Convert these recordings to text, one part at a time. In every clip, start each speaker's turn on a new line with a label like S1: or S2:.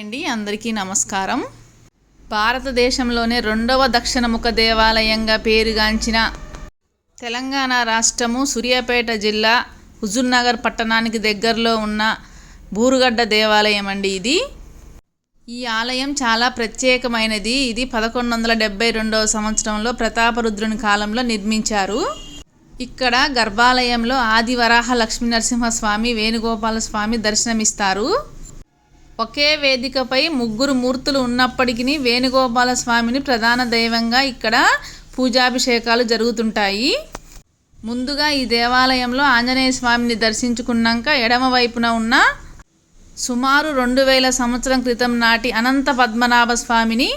S1: అండి అందరికీ నమస్కారం. భారతదేశంలోనే రెండవ దక్షిణముఖ దేవాలయంగా పేరుగాంచిన తెలంగాణ రాష్ట్రము సూర్యాపేట జిల్లా హుజూర్నగర్ పట్టణానికి దగ్గరలో ఉన్న బూరుగడ్డ దేవాలయం అండి ఇది. ఈ ఆలయం చాలా ప్రత్యేకమైనది. ఇది పదకొండు వందల డెబ్బై రెండవ సంవత్సరంలో ప్రతాపరుద్రుని కాలంలో నిర్మించారు. ఇక్కడ గర్భాలయంలో ఆదివరాహ లక్ష్మీ నరసింహస్వామి వేణుగోపాల స్వామి దర్శనమిస్తారు. ఒకే వేదికపై ముగ్గురు మూర్తులు ఉన్నప్పటికీ వేణుగోపాల స్వామిని ప్రధాన దైవంగా ఇక్కడ పూజాభిషేకాలు జరుగుతుంటాయి. ముందుగా ఈ దేవాలయంలో ఆంజనేయ స్వామిని దర్శించుకున్నాక ఎడమ వైపున ఉన్న సుమారు రెండు వేల సంవత్సరం క్రితం నాటి అనంత పద్మనాభ స్వామిని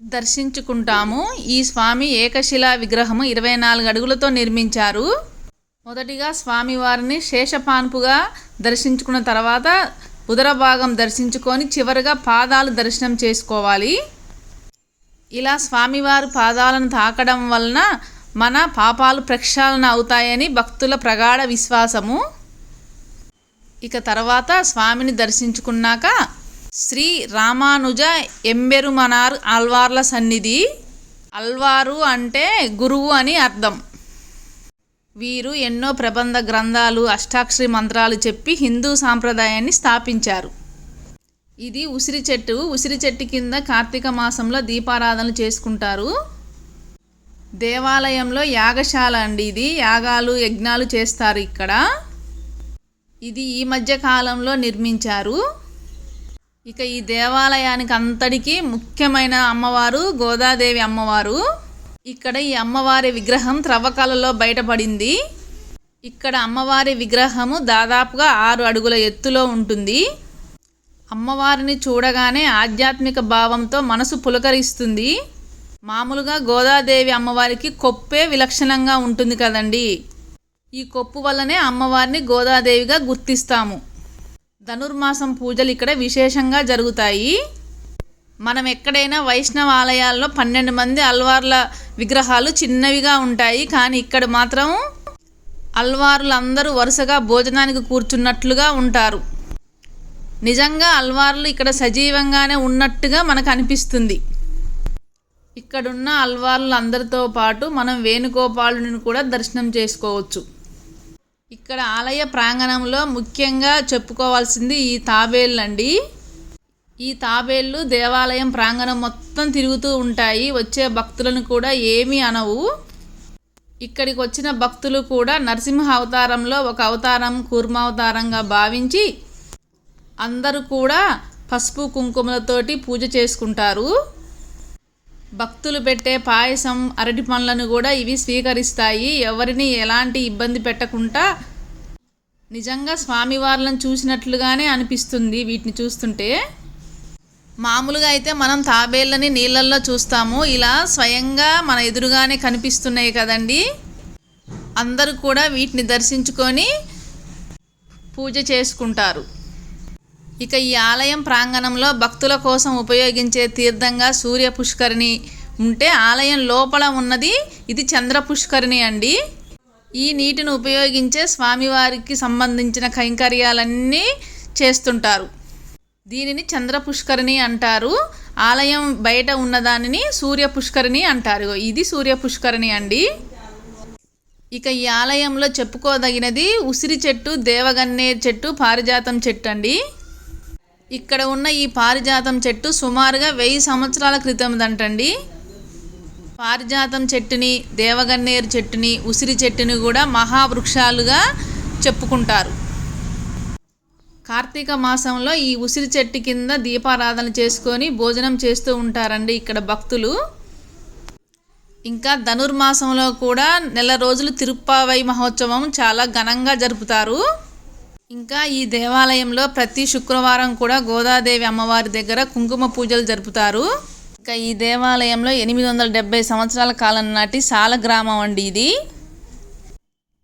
S1: దర్శించుకుంటాము. ఈ స్వామి ఏకశిలా విగ్రహము ఇరవై నాలుగు అడుగులతో నిర్మించారు. మొదటిగా స్వామివారిని శేషపాన్పుగా దర్శించుకున్న తర్వాత ఉదర భాగం దర్శించుకొని చివరిగా పాదాలు దర్శనం చేసుకోవాలి. ఇలా స్వామివారి పాదాలను తాకడం వలన మన పాపాలు ప్రక్షాళన అవుతాయని భక్తుల ప్రగాఢ విశ్వాసము. ఇక తర్వాత స్వామిని దర్శించుకున్నాక శ్రీ రామానుజ ఎంబెరుమనార్ అల్వార్ల సన్నిధి. అల్వారు అంటే గురువు అని అర్థం. వీరు ఎన్నో ప్రబంధ గ్రంథాలు అష్టాక్షరి మంత్రాలు చెప్పి హిందూ సాంప్రదాయాన్ని స్థాపించారు. ఇది ఉసిరి చెట్టు. ఉసిరి చెట్టు కింద కార్తీక మాసంలో దీపారాధనలు చేసుకుంటారు. దేవాలయంలో యాగశాల అండి ఇది. యాగాలు యజ్ఞాలు చేస్తారు ఇక్కడ. ఇది ఈ మధ్య కాలంలో నిర్మించారు. ఇక ఈ దేవాలయానికి అంతటికి ముఖ్యమైన అమ్మవారు గోదాదేవి అమ్మవారు. ఇక్కడ ఈ అమ్మవారి విగ్రహం త్రవ్వకాలలో బయటపడింది. ఇక్కడ అమ్మవారి విగ్రహము దాదాపుగా ఆరు అడుగుల ఎత్తులో ఉంటుంది. అమ్మవారిని చూడగానే ఆధ్యాత్మిక భావంతో మనసు పులకరిస్తుంది. మామూలుగా గోదాదేవి అమ్మవారికి కొప్పే విలక్షణంగా ఉంటుంది కదండి. ఈ కొప్పు వల్లనే అమ్మవారిని గోదాదేవిగా గుర్తిస్తాము. ధనుర్మాసం పూజలు ఇక్కడ విశేషంగా జరుగుతాయి. మనం ఎక్కడైనా వైష్ణవ ఆలయాల్లో పన్నెండు మంది అల్వార్ల విగ్రహాలు చిన్నవిగా ఉంటాయి కానీ ఇక్కడ మాత్రం అల్వార్లు అందరూ వరుసగా భోజనానికి కూర్చున్నట్లుగా ఉంటారు. నిజంగా అల్వార్లు ఇక్కడ సజీవంగానే ఉన్నట్టుగా మనకు అనిపిస్తుంది. ఇక్కడున్న అల్వార్లు అందరితో పాటు మనం వేణుగోపాలుని కూడా దర్శనం చేసుకోవచ్చు. ఇక్కడ ఆలయ ప్రాంగణంలో ముఖ్యంగా చెప్పుకోవాల్సింది ఈ తాబేళ్ళండి ఈ తాబేళ్ళు దేవాలయం ప్రాంగణం మొత్తం తిరుగుతూ ఉంటాయి. వచ్చే భక్తులను కూడా ఏమీ అనవు. ఇక్కడికి వచ్చిన భక్తులు కూడా నరసింహ అవతారంలో ఒక అవతారం కూర్మావతారంగా భావించి అందరూ కూడా పసుపు కుంకుమలతోటి పూజ చేసుకుంటారు. భక్తులు పెట్టే పాయసం అరటి పండ్లను కూడా ఇవి స్వీకరిస్తాయి. ఎవరిని ఎలాంటి ఇబ్బంది పెట్టకుండా నిజంగా స్వామివార్లను చూసినట్లుగానే అనిపిస్తుంది వీటిని చూస్తుంటే. మామూలుగా అయితే మనం తాబేళ్ళని నీళ్ళల్లో చూస్తాము. ఇలా స్వయంగా మన ఎదురుగానే కనిపిస్తున్నాయి కదండి. అందరూ కూడా వీటిని దర్శించుకొని పూజ చేసుకుంటారు. ఇక ఈ ఆలయం ప్రాంగణంలో భక్తుల కోసం ఉపయోగించే తీర్థంగా సూర్య పుష్కరిణి ఉంటే ఆలయం లోపల ఉన్నది ఇది చంద్ర పుష్కరిణి అండి. ఈ నీటిని ఉపయోగించే స్వామివారికి సంబంధించిన కైంకర్యాలన్నీ చేస్తుంటారు. దీనిని చంద్ర పుష్కరిణి అంటారు. ఆలయం బయట ఉన్నదానిని సూర్య పుష్కరిణి అంటారు ఇది సూర్య పుష్కరిణి అండి. ఇక ఈ ఆలయంలో చెప్పుకోదగినది ఉసిరి చెట్టు దేవగన్నేరు చెట్టు పారిజాతం చెట్టు అండి. ఇక్కడ ఉన్న ఈ పారిజాతం చెట్టు సుమారుగా వెయ్యి సంవత్సరాల క్రితందంటండి పారిజాతం చెట్టుని దేవగన్నేరు చెట్టుని ఉసిరి చెట్టుని కూడా మహావృక్షాలుగా చెప్పుకుంటారు. కార్తీక మాసంలో ఈ ఉసిరి చెట్టు కింద దీపారాధన చేసుకొని భోజనం చేస్తూ ఉంటారండి ఇక్కడ భక్తులు. ఇంకా ధనుర్మాసంలో కూడా నెల రోజులు తిరుప్పావై మహోత్సవం చాలా ఘనంగా జరుపుతారు. ఇంకా ఈ దేవాలయంలో ప్రతి శుక్రవారం కూడా గోదాదేవి అమ్మవారి దగ్గర కుంకుమ పూజలు జరుపుతారు. ఇంకా ఈ దేవాలయంలో ఎనిమిది వందల డెబ్బై సంవత్సరాల కాలం నాటి సాల గ్రామం అండి ఇది.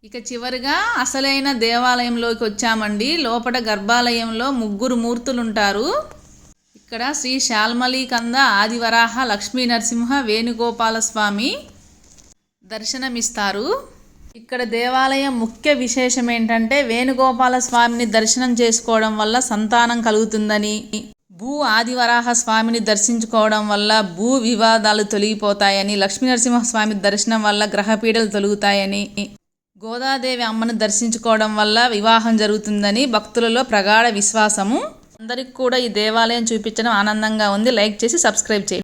S1: ఇక చివరిగా అసలైన దేవాలయంలోకి వచ్చామండి. లోపల గర్భాలయంలో ముగ్గురు మూర్తులు ఉంటారు ఇక్కడ శ్రీ శాల్మలి కంద ఆదివరాహ లక్ష్మీ నరసింహ వేణుగోపాల స్వామి దర్శనమిస్తారు. ఇక్కడ దేవాలయం ముఖ్య విశేషం ఏంటంటే వేణుగోపాల స్వామిని దర్శనం చేసుకోవడం వల్ల సంతానం కలుగుతుందని భూ ఆదివరాహ స్వామిని దర్శించుకోవడం వల్ల భూ వివాదాలు తొలగిపోతాయని లక్ష్మీనరసింహస్వామి దర్శనం వల్ల గ్రహపీడలు తొలుగుతాయని గోదాదేవి అమ్మను దర్శించుకోవడం వల్ల వివాహం జరుగుతుందని భక్తులలో ప్రగాఢ విశ్వాసము. అందరికి కూడా ఈ దేవాలయం చూపించడం ఆనందంగా ఉంది. లైక్ చేసి సబ్స్క్రైబ్ చేయండి.